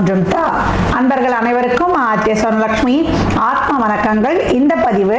மூன்றும் தா. அன்பர்கள் அனைவருக்கும் ஆத்திய சொர்ணலட்சுமி ஆத்ம வணக்கங்கள். இந்த பதிவு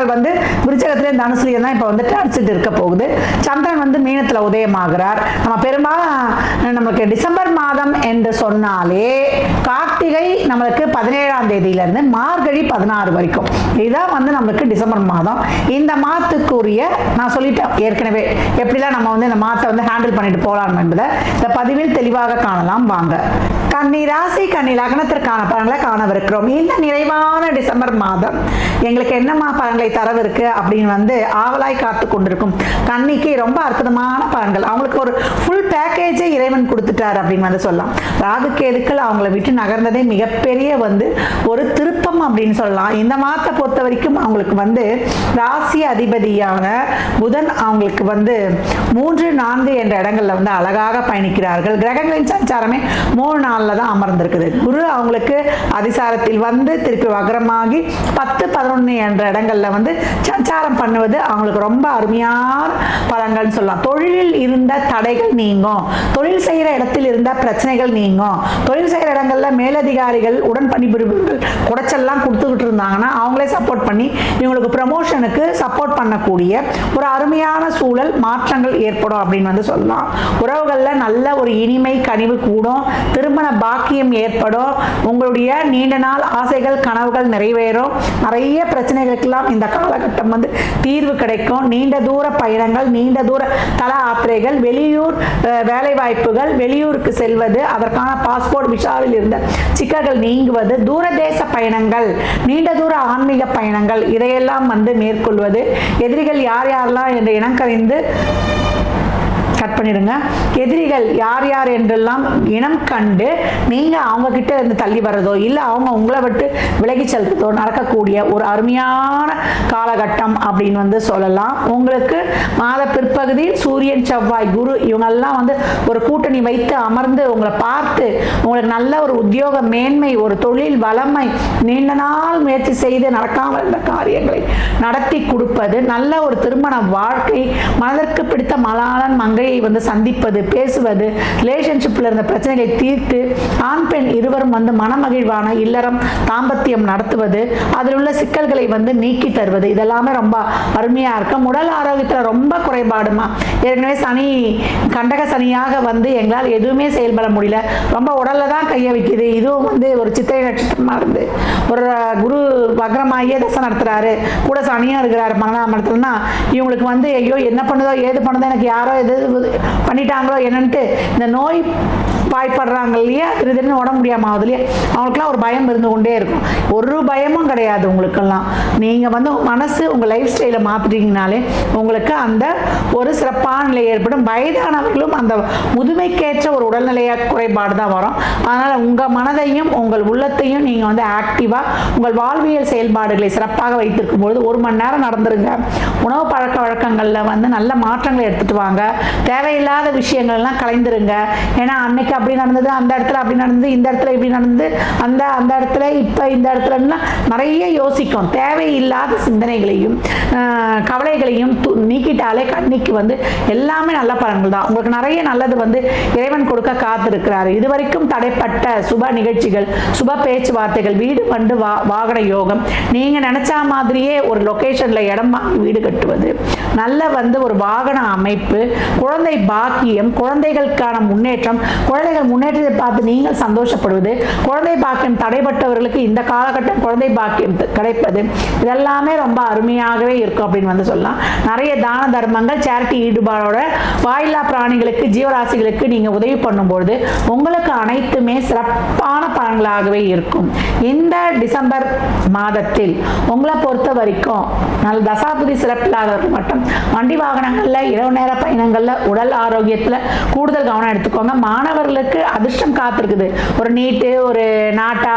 கிரகங்கள் வந்து விருச்சகத்திலே தனுசுலேயும் தான் இப்போ வந்து அடிச்சுட்டு இருக்க போகுது. சந்திரன் வந்து மீனத்தில் உதயமாகிறார். நம்ம பெரும்பாலும் நம்மளுக்கு டிசம்பர் மாதம் என்று சொன்னாலே கார்த்திகை நம்மளுக்கு பதினேழாம் தேதியிலேருந்து மார்கழி பதினாறு வரைக்கும். இதுதான் வந்து நம்மளுக்கு டிசம்பர் மாதம். இந்த மாதத்துக்குரிய நான் சொல்லிட்டேன் ஏற்கனவே எப்படிலாம் நம்ம வந்து இந்த மாதத்தை வந்து ஹேண்டில் பண்ணிட்டு போகலாம் என்பதை இந்த பதிவில் தெளிவாக காணலாம். வாங்க. கன்னி ராசி கன்னி லக்னத்திற்கான பலன்களை காணவிருக்கிறோம். இந்த நிறைவான டிசம்பர் மாதம் எங்களுக்கு என்னமா பலன்களை தரவு இருக்கு அப்படின்னு வந்து ஆவலாய் காத்து கொண்டிருக்கும். கன்னிக்கு ரொம்ப அற்புதமான பலன்கள். அவங்களுக்கு ஒரு ஃபுல் பேக்கேஜே இறைவன் கொடுத்துட்டார் அப்படின்னு வந்து சொல்லலாம். ராகு கேதுக்கள் அவங்கள விட்டு நகர்ந்ததே மிகப்பெரிய வந்து ஒரு திருப்பம் அப்படின்னு சொல்லலாம். இந்த மாதத்தை பொறுத்த வரைக்கும் அவங்களுக்கு வந்து ராசி அதிபதியான புதன் அவங்களுக்கு வந்து மூன்று நான்கு என்ற இடங்களில் வந்து அழகாக பயணிக்கிறார்கள். கிரகங்களின் சஞ்சாரமே மூணு நாளில் தான் அமர்ந்திருக்குது. குரு அவங்களுக்கு அதிசாரத்தில் வந்து திருப்பி வக்ரமாகி பத்து பதினொன்று என்ற இடங்களில் வந்து சஞ்சாரம் பண்ணுவது அவங்களுக்கு ரொம்ப அருமையான பலன்கள்னு சொல்லலாம். தொழிலில் இருந்த தடைகள் நீங்கும். தொழில் செய்கிற இடத்தில் இருந்த பிரச்சனைகள் நீங்கும். தொழில் செய்கிற இடங்கள்ல மேலதிகாரிகள் உடன் பணிபுரிபவர்கள் குடைச்சல்லாம் கொடுத்துக்கிட்டு இருந்தாங்கன்னா அவங்களே சப்போர்ட் பண்ணி இவங்களுக்கு ப்ரமோஷனுக்கு சப்போர்ட் பண்ணக்கூடிய ஒரு அருமையான சூழல் மாற்றங்கள் ஏற்படும் அப்படின்னு வந்து சொல்லலாம். உறவுகளில் நல்ல ஒரு இனிமை கனிவு கூடும். திருமண பாக்கியம் ஏற்படும். உங்களுடைய நீண்ட நாள் ஆசைகள் கனவுகள் நிறைவேறும். நிறைய பிரச்சனைகளுக்கெல்லாம் இந்த காலகட்டம் வந்து தீர்வு கிடைக்கும். நீண்ட தூர பயணங்கள் நீண்ட தூர தல யாத்திரைகள் வெளியூர் வேலைவாய்ப்புகள் வேலை வாய்ப்புகள் வெளியூருக்கு செல்வது அதற்கான பாஸ்போர்ட் விசாவில் இருந்த சிக்கல்கள் நீங்குவது தூரதேச பயணங்கள் நீண்ட தூர ஆன்மீக பயணங்கள் இதையெல்லாம் வந்து மேற்கொள்வது எதிரிகள் யார் யாரெல்லாம் என்று இனம் கறிந்து கட் பண்ணிடுங்க. எதிரிகள் யார் யார் என்றெல்லாம் இனம் கண்டு நீங்கள் அவங்க கிட்ட இருந்து தள்ளி வர்றதோ இல்லை அவங்க உங்களை விட்டு விலகி செல்றதோ நடக்கக்கூடிய ஒரு அருமையான காலகட்டம் அப்படின்னு வந்து சொல்லலாம். உங்களுக்கு மாத பிற்பகுதியில் சூரியன் செவ்வாய் குரு இவங்கெல்லாம் வந்து ஒரு கூட்டணி வைத்து அமர்ந்து உங்களை பார்த்து உங்களுக்கு நல்ல ஒரு உத்தியோக மேன்மை ஒரு தொழில் வளமை நீண்ட நாள் முயற்சி செய்து நடக்காமல் இருந்த காரியங்களை நடத்தி கொடுப்பது நல்ல ஒரு திருமண வாழ்க்கை மனதிற்கு பிடித்த மலாளன் மங்கை குறையை வந்து சந்திப்பது பேசுவது ரிலேஷன்ஷிப்பில் இருந்த பிரச்சனைகளை தீர்த்து ஆண் பெண் இருவரும் வந்து மனமகிழ்வான இல்லறம் தாம்பத்தியம் நடத்துவது அதில் உள்ள சிக்கல்களை வந்து நீக்கி தருவது இதெல்லாமே ரொம்ப அருமையாக இருக்கும். உடல் ஆரோக்கியத்தில் ரொம்ப குறைபாடுமா? ஏற்கனவே சனி கண்டக சனியாக வந்து எங்களால் எதுவுமே செயல்பட முடியல. ரொம்ப உடலில் தான் கையை வைக்குது. இதுவும் வந்து ஒரு சித்திரை நட்சத்திரமா இருந்து ஒரு குரு வக்ரமாகியே தசை நடத்துறாரு. கூட சனியும் இருக்கிறாரு பன்னெண்டாம் இவங்களுக்கு வந்து ஐயோ என்ன பண்ணுதோ ஏது பண்ணுதோ எனக்கு யாரோ எது பண்ணிட்டாங்களோ என்னன்ட்டு இந்த நோய் பாய்ப்படுறாங்க இல்லையா? திடீர்னு உடம்பு முடியாமல் ஆகுது இல்லையா? அவங்களுக்குலாம் ஒரு பயம் இருந்து கொண்டே இருக்கும். ஒரு பயமும் கிடையாது உங்களுக்கெல்லாம். நீங்கள் வந்து மனசு உங்கள் லைஃப் ஸ்டைலை மாற்றிட்டீங்கனாலே உங்களுக்கு அந்த ஒரு சிறப்பான நிலை ஏற்படும். வயதானவர்களும் அந்த முதுமைக்கேற்ற ஒரு உடல்நிலைய குறைபாடு தான் வரும். அதனால் உங்கள் மனதையும் உங்கள் உள்ளத்தையும் நீங்கள் வந்து ஆக்டிவாக உங்கள் வாழ்வியல் செயல்பாடுகளை சிறப்பாக வைத்திருக்கும் பொழுது ஒரு மணி நேரம் நடந்துருங்க. உணவு பழக்க வழக்கங்களில் வந்து நல்ல மாற்றங்களை எடுத்துகிட்டு வாங்க. தேவையில்லாத விஷயங்கள்லாம் கலைந்துருங்க. ஏன்னா அன்னைக்கு அப்படி நடந்தது அந்த இடத்துல அப்படி நடந்தது இந்த இடத்துல இப்படி நடந்தது அந்த அந்த இடத்துல இப்போ இந்த இடத்துலலாம் நிறைய யோசிக்கும். தேவையில்லாத சிந்தனைகளையும் கவலைகளையும் நீக்கிட்டாலே கண்ணிக்கு வந்து எல்லாமே நல்ல பலன்கள் தான். உங்களுக்கு நிறைய நல்லது வந்து இறைவன் கொடுக்க காத்திருக்கிறாரு. இதுவரைக்கும் தடைப்பட்ட சுப நிகழ்ச்சிகள் சுப பேச்சுவார்த்தைகள் வீடு பண்டு வா வாகன யோகம் நீங்கள் நினச்சா மாதிரியே ஒரு லொக்கேஷனில் இடம் வாங்கி வீடு கட்டுவது நல்ல வந்து ஒரு வாகன அமைப்பு குழந்தை குழந்தை பாக்கியம் குழந்தைகளுக்கான முன்னேற்றம் குழந்தைகள் முன்னேற்றத்தை பார்த்து நீங்கள் சந்தோஷப்படுவது குழந்தை பாக்கியம் தடைப்பட்டவர்களுக்கு இந்த காலகட்டம் குழந்தை பாக்கியம் கிடைப்பது. இதெல்லாமே ரொம்ப அருமையாகவே இருக்கும் அப்படின்னு வந்து சொல்லலாம். நிறைய தான தர்மங்கள் சேரிட்டி ஈடுபாடோட வாயில்லா பிராணிகளுக்கு ஜீவராசிகளுக்கு நீங்க உதவி பண்ணும்பொழுது உங்களுக்கு அனைத்துமே சிறப்பான பலன்களாகவே இருக்கும். இந்த டிசம்பர் மாதத்தில் உங்களை பொறுத்த வரைக்கும் நல்ல தசாபுதி சிறப்பில்லாதவர்கள் மட்டும் வண்டி வாகனங்கள்ல இரவு நேர பயணங்கள்ல உடல் ஆரோக்கியத்தில் கூடுதல் கவனம் எடுத்துக்கோங்க. மாணவர்களுக்கு அதிர்ஷ்டம் காத்திருக்குது. ஒரு நீட்டு ஒரு நாட்டா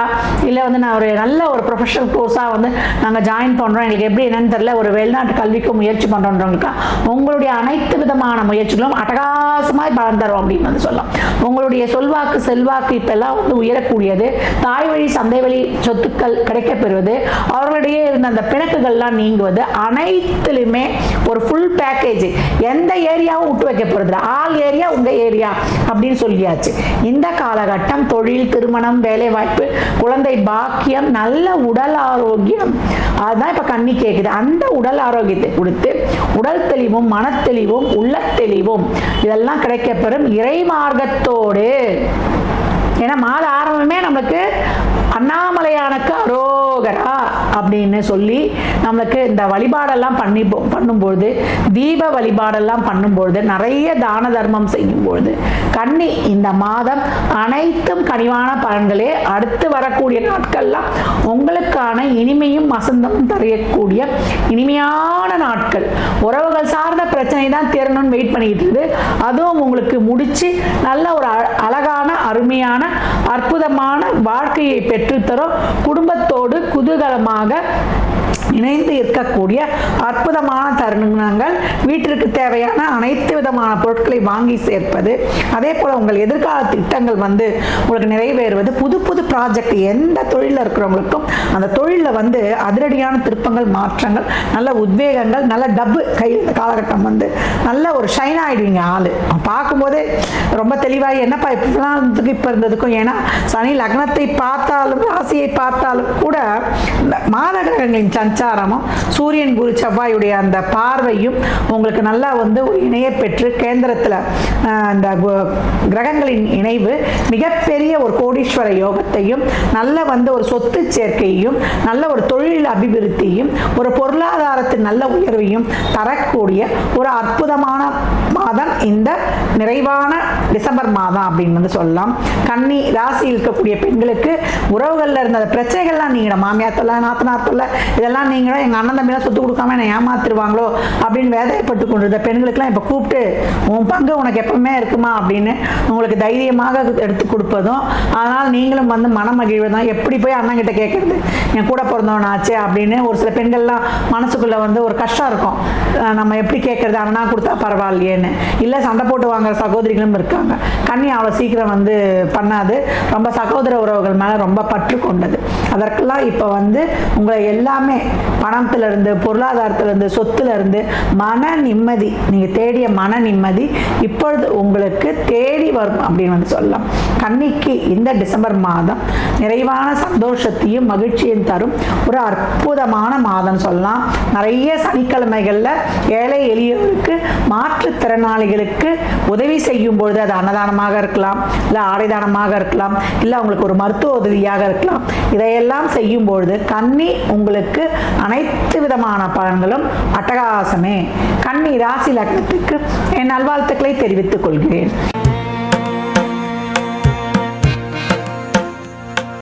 இல்லை வந்து நான் ஒரு நல்ல ஒரு ப்ரொஃபஷனல் கோர்ஸாக வந்து நாங்கள் ஜாயின் பண்ணுறோம் எங்களுக்கு எப்படி என்னன்னு தெரியல. ஒரு வெளிநாட்டு கல்விக்கு முயற்சி பண்ணுறோன்றவங்களுக்கா உங்களுடைய அனைத்து விதமான முயற்சிகளும் அட்டகாசமாய் பலன் தரும் அப்படின்னு வந்து சொல்லலாம். உங்களுடைய சொல்வாக்கு செல்வாக்கு இப்பெல்லாம் வந்து உயரக்கூடியது. தாய் வழி சந்தை வழி சொத்துக்கள் கிடைக்கப்பெறுவது. அவர்களிடையே இருந்த அந்த பிணக்குகள்லாம் நீங்குவது அனைத்துலையுமே ஒரு ஃபுல் பேக்கேஜ் எந்த ஏரியாவும் விட்டு வைக்க போறது ஆல் ஏரியா உங்க ஏரியா அப்படின்னு சொல்லியாச்சு. இந்த காலகட்டம் தொழில் திருமணம் வேலை வாய்ப்பு குழந்தை பாக்கியம் நல்ல உடல் ஆரோக்கியம். அதுதான் இப்ப கண்ணி கேக்குது. அந்த உடல் ஆரோக்கியத்தை கொடுத்து உடல் தெளிவும் மனத்தெளிவும் உள்ளத்தெளிவும் இதெல்லாம் கிடைக்கப்பெறும் இறை மார்க்கத்தோடு ஏன்னா மாத ஆரம்பமே நம்மளுக்கு அண்ணாமலையானுக்கு அரோகரா அப்படின்னு சொல்லி நம்மளுக்கு இந்த வழிபாடெல்லாம் பண்ணி பண்ணும்பொழுது தீப வழிபாடெல்லாம் பண்ணும்பொழுது நிறைய தான தர்மம் செய்யும்பொழுது கன்னி இந்த மாதம் அனைத்தும் கனிவான பலன்களே அடுத்து வரக்கூடிய நாட்கள்லாம் உங்களுக்கான இனிமையும் வசந்தமும் தரையக்கூடிய இனிமையான நாட்கள். உறவுகள் சார்ந்த பிரச்சனை தான் தீரணும்னு வெயிட் பண்ணிட்டு இருக்குது. அதுவும் உங்களுக்கு முடிச்சு நல்ல ஒரு அ- அழகான அருமையான அற்புதமான வாழ்க்கையை பெற்று பெற்றுத்தரும். குடும்பத்தோடு குதூகலமாக இணைந்து இருக்கக்கூடிய அற்புதமான தருணங்கள் வீட்டிற்கு தேவையான அனைத்து விதமான பொருட்களை வாங்கி சேர்ப்பது அதே போல உங்கள் எதிர்கால திட்டங்கள் வந்து உங்களுக்கு நிறைவேறுவது புது புது ப்ராஜெக்ட் எந்த தொழிலில் இருக்கிறவங்களுக்கும் அந்த தொழிலில் வந்து அதிரடியான திருப்பங்கள் மாற்றங்கள் நல்ல உத்வேகங்கள் நல்ல டப்பு கையில் இந்த காலகட்டம் வந்து நல்ல ஒரு ஷைன் ஆகிடுவீங்க ஆள். பார்க்கும்போதே ரொம்ப தெளிவாக என்னப்பா இப்படிலாம் இருந்ததுக்கு இப்போ இருந்ததுக்கும்? ஏன்னா சனி லக்னத்தை பார்த்தாலும் ராசியை பார்த்தாலும் கூட இந்த மாத கிரகங்களின் சஞ்சாரமும் சூரியன் குரு செவ்வாயுடைய அந்த பார்வையும் உங்களுக்கு நல்லா வந்து இணைய பெற்று கேந்திரத்தில் அந்த கிரகங்களின் இணைவு மிகப்பெரிய ஒரு கோடீஸ்வர யோகத்தையும் நல்ல வந்து ஒரு சொத்து சேர்க்கையும் நல்ல ஒரு தொழில் அபிவிருத்தியும் ஒரு பொருளாதாரத்தின் நல்ல உயர்வையும் தரக்கூடிய ஒரு அற்புதமான மாதம் இந்த நிறைவான டிசம்பர் மாதம் அப்படின்னு வந்து சொல்லலாம். கன்னி ராசியில் இருக்கக்கூடிய பெண்களுக்கு உறவுகளில் இருந்த அந்த பிரச்சனைகள்லாம் நீங்கள் மாமியார் தொல்லை நாத்தனார் தொல்லை இதெல்லாம் நீங்களும் எங்கள் அண்ணன் தம்பியெல்லாம் சொத்து கொடுக்காம என்னை ஏமாத்திருவாங்களோ அப்படின்னு வேதனைப்பட்டு கொண்டிருந்த பெண்களுக்கெல்லாம் இப்போ கூப்பிட்டு உன் பங்கு உனக்கு எப்பவுமே இருக்குமா? அப்படின்னு உங்களுக்கு தைரியமாக எடுத்து கொடுப்பதும் அதனால் நீங்களும் வந்து மனம் மகிழ்வதும் எப்படி போய் அண்ணன் கிட்ட கேட்கறது என் கூட பிறந்தவனாச்சே அப்படின்னு ஒரு சில பெண்கள்லாம் மனசுக்குள்ள வந்து ஒரு கஷ்டம் இருக்கும். நம்ம எப்படி கேட்கறது அண்ணா கொடுத்தா பரவாயில்லையேன்னு. இல்லை சண்டை போட்டு வாங்குற சகோதரிகளும் இருக்கா இருக்காங்க கன்னி அவ்வளோ சீக்கிரம் வந்து பண்ணாது. ரொம்ப சகோதர உறவுகள் மேலே ரொம்ப பற்று கொண்டது. அதற்கெல்லாம் இப்போ வந்து உங்களை எல்லாமே பணத்திலிருந்து பொருளாதாரத்திலிருந்து சொத்துலேருந்து மன நிம்மதி நீங்கள் தேடிய மன நிம்மதி இப்பொழுது உங்களுக்கு தேடி வரும் அப்படின்னு வந்து சொல்லலாம். கன்னிக்கு இந்த டிசம்பர் மாதம் நிறைவான சந்தோஷத்தையும் மகிழ்ச்சியும் தரும். ஒரு அற்புதமான மாதம் சொல்லலாம். நிறைய சனிக்கிழமைகளில் ஏழை எளியவருக்கு மாற்றுத்திறனாளிகளுக்கு உதவி செய்யும் பொழுது அது அன்னதானமாக இருக்கலாம் இல்லை ஆடைதானமாக இருக்கலாம் இல்லை அவங்களுக்கு ஒரு மருத்துவ உதவியாக இருக்கலாம். இதையெல்லாம் செய்யும் பொழுது கன்னி உங்களுக்கு அனைத்து விதமான பலன்களும் அட்டகாசமே. கன்னி ராசி லக்னத்துக்கு என் நல்வாழ்த்துக்களை தெரிவித்துக் கொள்கிறேன்.